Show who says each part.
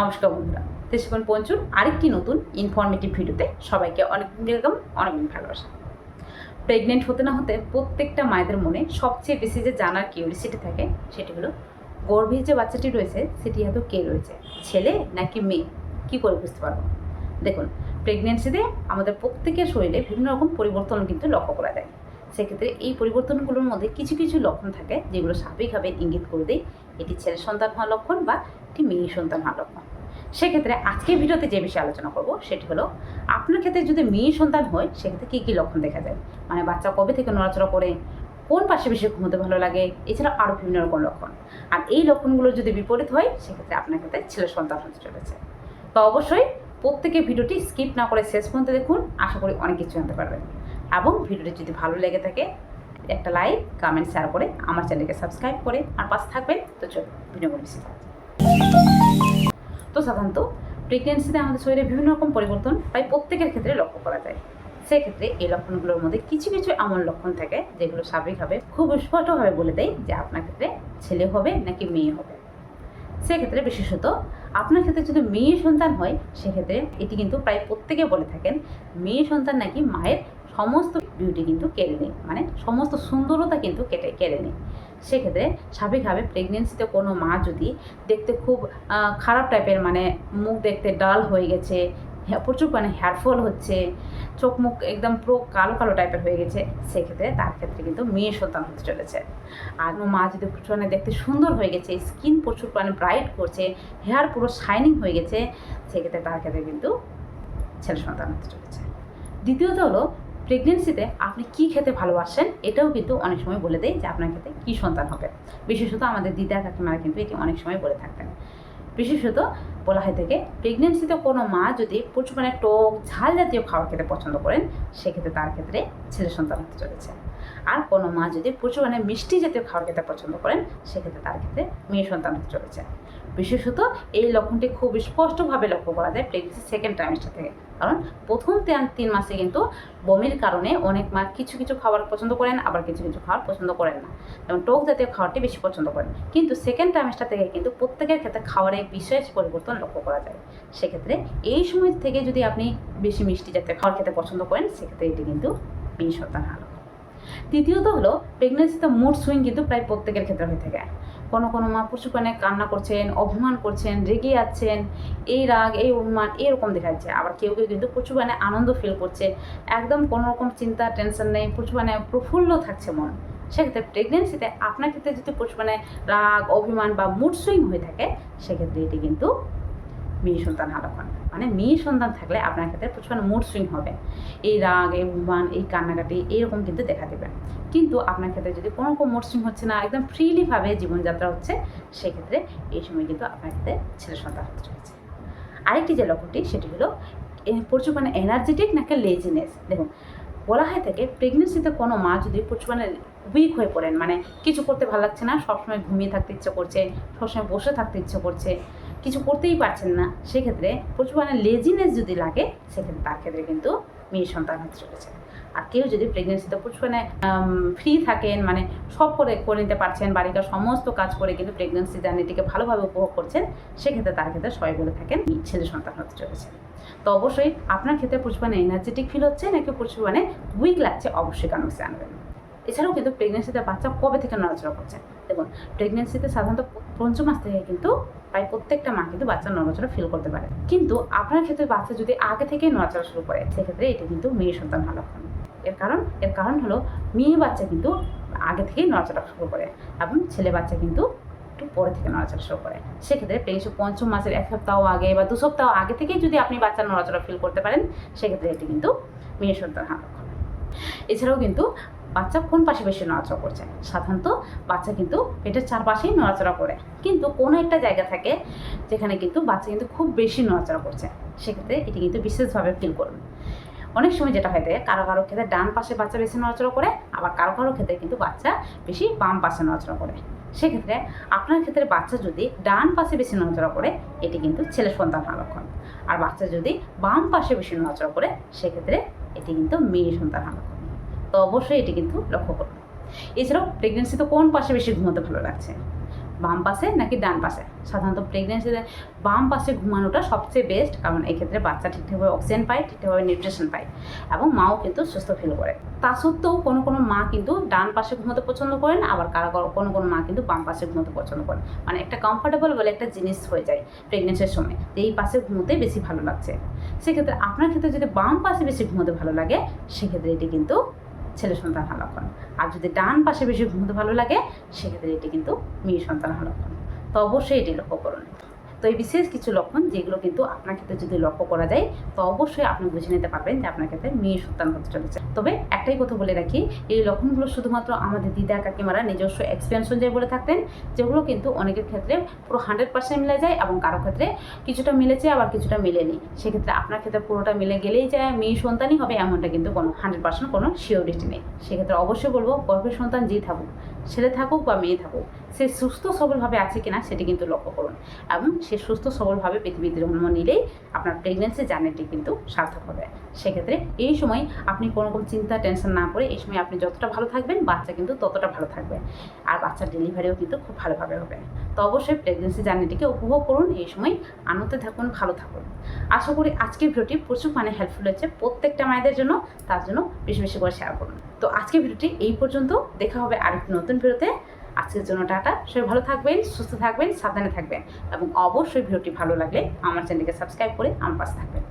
Speaker 1: নমস্কার বন্ধুরা। দেশিকন পঞ্চুর আরেকটি নতুন ইনফরমেটিভ ভিডিওতে সবাইকে অনেক ওয়েলকাম অনেক ভালোবাসা। প্রেগনেন্ট হতে না হতে প্রত্যেকটা মায়েদের মনে সবচেয়ে বেশি যে জানার কিউরিসিটি থাকে সেটি হলো, গর্ভে যে বাচ্চাটি রয়েছে সেটি হয়তো কে রয়েছে? ছেলে নাকি মেয়ে? কি করে বুঝতে পারব? দেখুন প্রেগনেন্সিতে আমাদের প্রত্যেকের শরীরে বিভিন্ন রকম পরিবর্তন কিন্তু লক্ষ্য করা যায়। সেক্ষেত্রে এই পরিবর্তনগুলোর মধ্যে কিছু কিছু লক্ষণ থাকে যেগুলো স্বাভাবিকভাবে ইঙ্গিত করে দেয়। এটি ছেলে সন্তান হওয়ার লক্ষণ বা একটি মেয়ে সন্তান হওয়ার লক্ষণ। সেক্ষেত্রে আজকের ভিডিওতে যে বিষয়ে আলোচনা করব সেটি হলো, আপনার ক্ষেত্রে যদি মেয়ে সন্তান হয়, সেক্ষেত্রে কী কী লক্ষণ দেখা যায়? মানে বাচ্চা কবে থেকে নড়াচড়া করে, কোন পাশে বেশি ঘুমোতে ভালো লাগে এছাড়া আরও বিভিন্ন রকম লক্ষণ। আর এই লক্ষণগুলো যদি বিপরীত হয়, সেক্ষেত্রে আপনার ক্ষেত্রে ছেলে সন্তান হতে চলেছে। তো অবশ্যই প্রত্যেকে ভিডিওটি স্কিপ না করে শেষ পর্যন্ত দেখুন, আশা করি অনেক কিছু জানতে পারবেন। এবং ভিডিওটি যদি ভালো লেগে থাকে, একটা লাইক কমেন্ট শেয়ার করে আমার চ্যানেলকে সাবস্ক্রাইব করে আর পাশে থাকবেন। তো চলো ভিডিও বেশি সাধারণত প্রেগনেন্সিতে আমাদের শরীরে বিভিন্ন রকম পরিবর্তন প্রায় প্রত্যেকের ক্ষেত্রে লক্ষ্য করা যায়। সেক্ষেত্রে এই লক্ষণগুলোর মধ্যে কিছু কিছু এমন লক্ষণ থাকে যেগুলো স্বাভাবিকভাবে খুব স্পষ্টভাবে বলে দেয় যে আপনার ক্ষেত্রে ছেলে হবে নাকি মেয়ে হবে। সেক্ষেত্রে বিশেষত আপনার ক্ষেত্রে যদি মেয়ে সন্তান হয়, সেক্ষেত্রে এটি কিন্তু প্রায় প্রত্যেকে বলে থাকেন, মেয়ে সন্তান নাকি মায়ের সমস্ত বিউটি কিন্তু কেড়ে নেয় মানে সমস্ত সুন্দরতা কিন্তু কেটে, কেড়ে নেয়। সেক্ষেত্রে স্বাভাবিকভাবে প্রেগনেন্সিতে কোনো মা যদি দেখতে খুব খারাপ টাইপের মানে মুখ দেখতে ডাল হয়ে গেছে প্রচুর মানে হেয়ারফল হচ্ছে, চোখ মুখ একদম পুরো কালো কালো টাইপের হয়ে গেছে, সেক্ষেত্রে তার ক্ষেত্রে কিন্তু মেয়ে সন্তান হতে চলেছে। আর মা যদি মানে দেখতে সুন্দর হয়ে গেছে স্কিন প্রচুর মানে ব্রাইট করছে হেয়ার পুরো শাইনিং হয়ে গেছে, সেক্ষেত্রে তার ক্ষেত্রে কিন্তু ছেলে সন্তান হতে চলেছে। দ্বিতীয়ত হলো প্রেগনেন্সিতে আপনি কি খেতে ভালোবাসেন, এটাও কিন্তু অনেক সময় বলে দেয় যে আপনার ক্ষেত্রে কী সন্তান হবে। বিশেষত আমাদের দিদা কাকিমারা কিন্তু এটি অনেক সময় বলে থাকতেন। বিশেষত বলা হয় থেকে প্রেগনেন্সিতে কোনো মা যদি প্রচুর মানে টক, ঝাল জাতীয় খাবার খেতে পছন্দ করেন, সেক্ষেত্রে তার ক্ষেত্রে ছেলে সন্তান হতে চলেছে। আর কোনো মা যদি প্রচুর মানে মিষ্টি জাতীয় খাবার খেতে পছন্দ করেন, সেক্ষেত্রে তার ক্ষেত্রে মেয়ে সন্তান হতে চলেছে। বিশেষত এই লক্ষণটি খুব স্পষ্টভাবে লক্ষ্য করা যায় প্রেগনেন্সি সেকেন্ড ট্রাইমেস্টার থেকে কারণ প্রথম তিন- মাসে কিন্তু বমির কারণে অনেক মা কিছু কিছু খাবার পছন্দ করেন, আবার কিছু কিছু খাবার পছন্দ করেন না। যেমন টক জাতীয় খাবারটি বেশি পছন্দ করেন। কিন্তু সেকেন্ড ট্রাইমেস্টার থেকে কিন্তু প্রত্যেকের ক্ষেত্রে খাবারে বিশেষ পরিবর্তন লক্ষ্য করা যায়। সেক্ষেত্রে এই সময় থেকে যদি আপনি বেশি মিষ্টি জাতীয় খাবার খেতে পছন্দ করেন, সেক্ষেত্রে এটি কিন্তু সন্তান হার তৃতীয়ত হলো প্রেগনেন্সিতে মুড সুইং কিন্তু প্রায় প্রত্যেকের ক্ষেত্রে হয়ে থাকে। কোনো কোনো মা মানে কান্না করছেন অভিমান করছেন, রেগে যাচ্ছেন, এই রাগ, এই অভিমান, এরকম দেখা যাচ্ছে। আবার কেউ কেউ কিন্তু মানে আনন্দ ফিল করছে। একদম কোনো রকম চিন্তা টেনশন নেই মানে প্রফুল্ল থাকছে মন। সেক্ষেত্রে প্রেগনেন্সিতে আপনার ক্ষেত্রে যদি মানে রাগ, অভিমান বা মুড সুইং হয়ে থাকে, সেক্ষেত্রে এটি কিন্তু মেয়ে সন্তান হারাক্ষণ মানে মেয়ে সন্তান থাকলে আপনার ক্ষেত্রে প্রচুর মুড সুইং হবে। এই রাগ, এই অভিমান, এই কান্নাকাটি এইরকম কিন্তু দেখা দেবে। কিন্তু আপনার ক্ষেত্রে যদি কোনো রকম মুড সুইং হচ্ছে না, একদম ফ্রিলিভাবে জীবনযাত্রা হচ্ছে, সেক্ষেত্রে এই সময় কিন্তু আপনার ক্ষেত্রে ছেলে সন্তান হতে চলেছে। আরেকটি যে লক্ষণটি, সেটি হলো প্রচুর মানে এনার্জেটিক নাকি লেজিনেস দেখুন, বলা হয় থেকে প্রেগনেন্সিতে কোনো মা যদি প্রচুর মানে উইক হয়ে পড়েন মানে কিছু করতে ভালো লাগছে না, সবসময় ঘুমিয়ে থাকতে ইচ্ছে করছে, সবসময় বসে থাকতে ইচ্ছে করছে কিছু করতেই পারছেন না, সেক্ষেত্রে প্রচুর মানে লেজিনেস যদি লাগে, সেক্ষেত্রে তার ক্ষেত্রে কিন্তু মেয়ে সন্তান হতে চলেছে। আর কেউ যদি প্রেগনেন্সিতে প্রচুর মানে ফ্রি থাকেন মানে সব করে করে নিতে পারছেন বাড়িটার সমস্ত কাজ করে কিন্তু প্রেগনেন্সি জার্নিটিকে ভালোভাবে উপভোগ করছেন, সেক্ষেত্রে তার ক্ষেত্রে সবাই বলে থাকেন ছেলে সন্তান হতে চলেছে। তো অবশ্যই আপনার ক্ষেত্রে প্রচুর মানে এনার্জেটিক ফিল হচ্ছে, নাকি প্রচুর মানে উইক লাগছে, অবশ্যই কারণে আনবেন এছাড়াও কিন্তু প্রেগনেন্সিতে বাচ্চা কবে থেকে নড়াচড়া করছে? দেখুন প্রেগনেন্সিতে সাধারণত পঞ্চম মাস থেকে কিন্তু প্রায় প্রত্যেকটা মা কিন্তু বাচ্চার নড়াচড়া ফিল করতে পারে। কিন্তু আপনার ক্ষেত্রে বাচ্চা যদি আগে থেকেই নড়াচড়া শুরু করে, সেক্ষেত্রে এটি কিন্তু মেয়ে সন্তান হওয়ার লক্ষণ এর কারণ এর কারণ হলো মেয়ে বাচ্চা কিন্তু আগে থেকেই নড়াচড়া শুরু করে এবং ছেলে বাচ্চা কিন্তু একটু পরে থেকে নড়াচড়া শুরু করে। সেক্ষেত্রে প্রেগনেন্সি পঞ্চম মাসের এক সপ্তাহ আগে বা দু সপ্তাহ আগে থেকেই যদি আপনি বাচ্চার নড়াচড়া ফিল করতে পারেন, সেক্ষেত্রে এটি কিন্তু মেয়ে সন্তান লক্ষণ এছাড়াও কিন্তু বাচ্চা কোন পাশে বেশি নড়াচড়া করছে? সাধারণত বাচ্চা কিন্তু পেটের চারপাশেই নড়াচড়া করে। কিন্তু কোনো একটা জায়গা থাকে যেখানে কিন্তু বাচ্চা কিন্তু খুব বেশি নড়াচড়া করছে। সেক্ষেত্রে এটি কিন্তু বিশেষভাবে ফিল করবে অনেক সময় যেটা হয় থাকে কারও কারও ক্ষেত্রে ডান পাশে বাচ্চা বেশি নড়াচড়া করে, আবার কারও কারও ক্ষেত্রে কিন্তু বাচ্চা বেশি বাম পাশে নড়াচড়া করে। সেক্ষেত্রে আপনার ক্ষেত্রে বাচ্চা যদি ডান পাশে বেশি নড়াচড়া করে, এটি কিন্তু ছেলে সন্তান হওয়ার আর বাচ্চা যদি বাম পাশে বেশি নড়াচড়া করে, সেক্ষেত্রে এটি কিন্তু মেয়ে সন্তান হওয়ার তো অবশ্যই এটি কিন্তু লক্ষ্য করুন। এছাড়াও প্রেগনেন্সিতে কোন পাশে বেশি ঘুমোতে ভালো লাগছে? বাম পাশে নাকি ডান পাশে? সাধারণত প্রেগনেন্সিতে বাম পাশে ঘুমানোটা সবচেয়ে বেস্ট কারণ এক্ষেত্রে বাচ্চা ঠিকঠাকভাবে অক্সিজেন পায়, ঠিকঠাকভাবে নিউট্রিশন পায় এবং মাও কিন্তু সুস্থ ফিল করে। তা সত্ত্বেও কোনো কোনো মা কিন্তু ডান পাশে ঘুমাতে পছন্দ করেন আবার কারও কোনো কোনো মা কিন্তু বাম পাশে ঘুমোতে পছন্দ করেন মানে একটা কমফোর্টেবল বলে একটা জিনিস হয়ে যায় প্রেগনেন্সির সময় যে এই পাশে ঘুমোতে বেশি ভালো লাগছে। সেক্ষেত্রে আপনার ক্ষেত্রে যদি বাম পাশে বেশি ঘুমোতে ভালো লাগে, সেক্ষেত্রে এটি কিন্তু ছেলে সন্তান হওয়ার লক্ষণ। আর যদি ডান পাশে বেশি ঘুমতে ভালো লাগে, সেক্ষেত্রে এটি কিন্তু মেয়ে সন্তান হওয়ার লক্ষণ। তো অবশ্যই এটি লক্ষ্য করুন। তো এই বিশেষ কিছু লক্ষণ যেগুলো কিন্তু আপনার ক্ষেত্রে যদি লক্ষ্য করা যায়, তো অবশ্যই আপনি বুঝে নিতে পারবেন যে আপনার ক্ষেত্রে মেয়ে সন্তান হতে চলেছে। তবে একটাই কথা বলে রাখি, এই লক্ষণগুলো শুধুমাত্র আমাদের দিদা, কাকিমারা নিজস্ব এক্সপিরিয়েন্স অনুযায়ী বলে থাকতেন, যেগুলো কিন্তু অনেকের ক্ষেত্রে পুরো হান্ড্রেড পার্সেন্ট মিলে যায় এবং কারও ক্ষেত্রে কিছুটা মিলেছে, আবার কিছুটা মিলেনি। সেক্ষেত্রে আপনার ক্ষেত্রে পুরোটা মিলে গেলেই যায় মেয়ে সন্তানই হবে, এমনটা কিন্তু কোনো হান্ড্রেড পার্সেন্ট কোনো শিওরিটি নেই। সেক্ষেত্রে অবশ্যই বলব, গর্ভের সন্তান যেই থাকুক ছেলে থাকুক বা মেয়ে থাকুক, সে সুস্থ সবলভাবে আছে কিনা সেটি কিন্তু লক্ষ্য করুন এবং সে সুস্থ সবলভাবে পৃথিবীতে জন্ম নিলেই আপনার প্রেগনেন্সি জার্নিটি কিন্তু সার্থক হবে। সেক্ষেত্রে এই সময় আপনি কোনো রকম চিন্তা টেনশন না করে এই সময় আপনি যতটা ভালো থাকবেন, বাচ্চা কিন্তু ততটা ভালো থাকবে। আর বাচ্চার ডেলিভারিও কিন্তু খুব ভালোভাবে হবে। তো অবশ্যই প্রেগনেন্সি জার্নিটিকে উপভোগ করুন এই সময়। আনন্দে থাকুন, ভালো থাকুন। আশা করি আজকের ভিডিওটি প্রচুর মানে হেল্পফুল হয়েছে প্রত্যেকটা মায়েদের জন্য। তার জন্য বেশি বেশি করে শেয়ার করুন। তো আজকের ভিডিওটি এই পর্যন্ত। দেখা হবে আরেকটি নতুন ভিডিওতে আজকের জন্য টাটা। সবাই ভালো থাকবেন, সুস্থ থাকবেন, সাবধানে থাকবেন। এবং অবশ্যই ভিডিওটি ভালো লাগলে আমার চ্যানেলকে সাবস্ক্রাইব করে আমার পাশে থাকবেন।